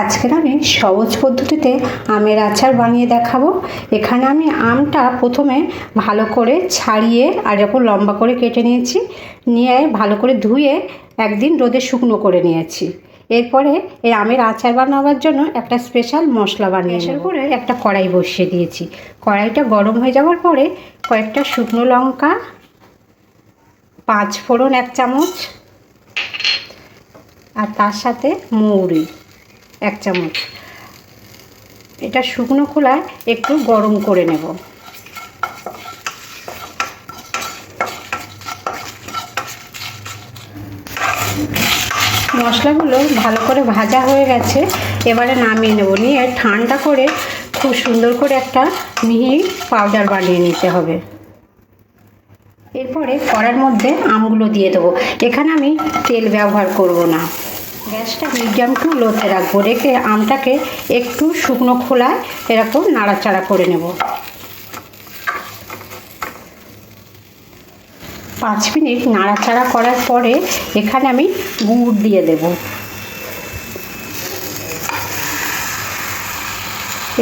আজকের আমি সহজ পদ্ধতিতে আমের আচার বানিয়ে দেখাবো। এখানে আমি আমটা প্রথমে ভালো করে ছাড়িয়ে আর এরকম লম্বা করে কেটে নিয়েছি। নিয়ে ভালো করে ধুয়ে একদিন রোদে শুকনো করে নিয়েছি। এরপরে এই আমের আচার বানাবার জন্য একটা স্পেশাল মশলা বানিয়ে নেব। করে? একটা কড়াই বসিয়ে দিয়েছি। কড়াইটা গরম হয়ে যাওয়ার পরে কয়েকটা শুকনো লঙ্কা পাঁচ ফোড়ন এক চামচ আর তার সাথে মৌরি। এক চামচ। এটা শুকনো খোলায় একটু গরম করে নেব। মশলাগুলো ভালো করে ভাজা হয়ে গেছে, এবারে নামিয়ে নেব। নিয়ে ঠান্ডা করে খুব সুন্দর করে একটা মিহি পাউডার বানিয়ে নিতে হবে। এরপরে কড়ার মধ্যে আমগুলো দিয়ে দেবো। এখানে আমি তেল ব্যবহার করব না। গ্যাসটা মিডিয়াম টু লোতে রাখব। রেখে আমটাকে একটু শুকনো খোলায় এরকম নাড়াচাড়া করে নেব। পাঁচ মিনিট নাড়াচাড়া করার পরে এখানে আমি গুড় দিয়ে দেব।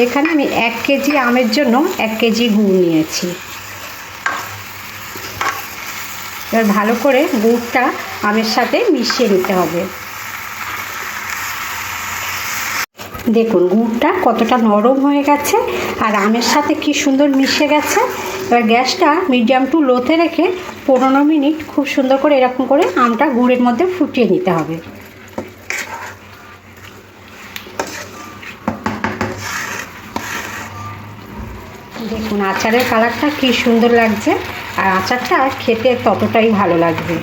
এখানে আমি এক কেজি আমের জন্য এক কেজি গুড় নিয়েছি। এবার ভালো করে গুড়টা আমের সাথে মিশিয়ে নিতে হবে। দেখুন, গুড়টা কতটা নরম হয়ে গেছে আর আমের সাথে কি সুন্দর মিশে গেছে। এবার গ্যাসটা মিডিয়াম টু লোতে রেখে পনেরো মিনিট খুব সুন্দর করে এরকম করে আমটা গুড়ের মধ্যে ফুটিয়ে নিতে হবে। দেখুন, আচারের কালারটা কি সুন্দর লাগছে আর আচারটা খেতে ততটাই ভালো লাগবে।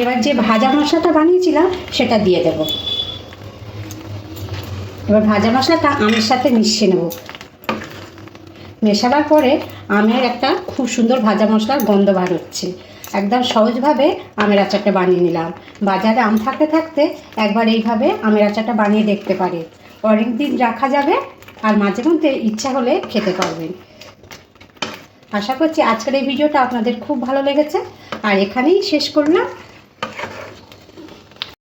এবার যে ভাজা মশলাটা বানিয়েছিলাম, সেটা দিয়ে দেব। এবার ভাজা মশলাটা আমের সাথে মিশিয়ে নেব। মেশাবার পরে আমের একটা খুব সুন্দর ভাজা মশলার গন্ধ বার হচ্ছে। একদম সহজভাবে আমের আচারটা বানিয়ে নিলাম। বাজারে আম থাকতে থাকতে একবার এইভাবে আমের আচারটা বানিয়ে দেখতে পারে। অনেক দিন রাখা যাবে আর মাঝে মধ্যে ইচ্ছা হলে খেতে পারবেন। আশা করছি আজকের এই ভিডিওটা আপনাদের খুব ভালো লেগেছে। আর এখানেই শেষ করলাম।